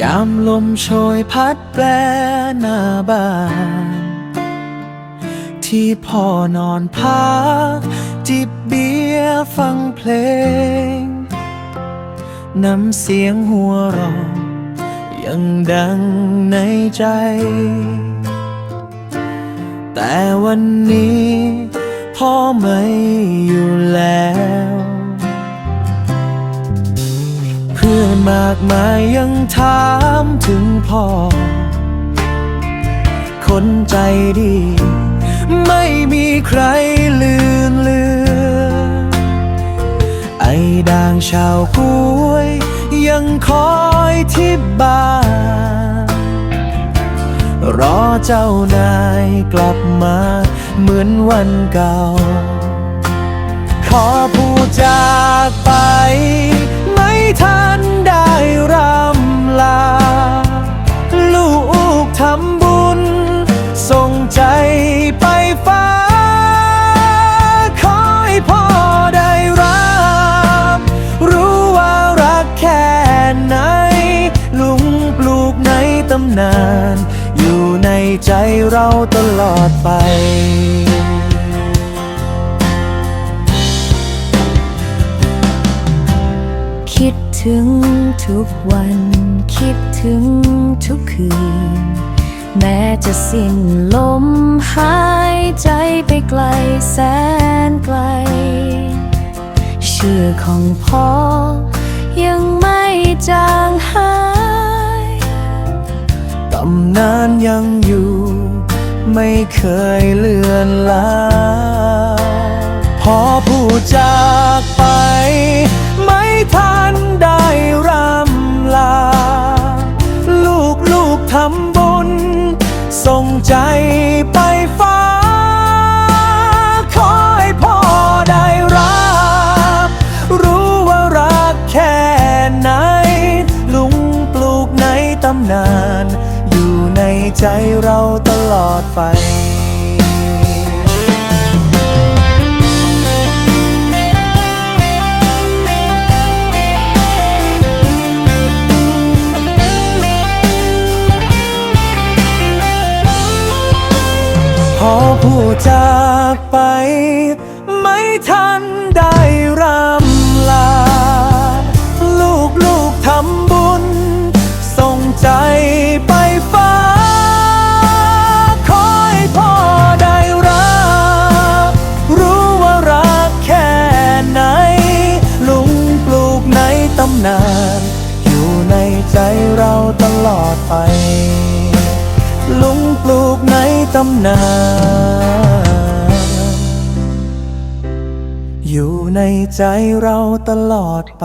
ยามลมโชยพัดแปรหน้าบ้าน ที่พ่อนอนพัก จิบเบียร์ฟังเพลง น้ำเสียงหัวเราะยังดังในใจ แต่วันนี้พ่อไม่อยู่แล้วากมายยังถามถึงพ่อ คนใจดี ไม่มีใครลืมเลือนไอ้ด่างชาวกล้วย ยังคอยที่บ้าน รอเจ้านายกลับมา เหมือนวันเก่า ขอผู้จากไป ไม่ทัน ใจเราตลอดไป คิดถึงทุกวัน คิดถึงทุกคืน แม้จะสิ้นลมหายใจไปไกลแสนไกล ชื่อของพ่อยังไม่จางหายำนานยังอยู่ ไม่เคยเลือนลา พอผู้จากไป ไม่ทันได้รำลา ลูกลูกทำบุญส่งใจไป ใจเราตลอดไปพอผู้จากไป ไม่ทันได้รั ตลอดไป ลุงปลูกในตำนานอยู่ในใจเราตลอดไป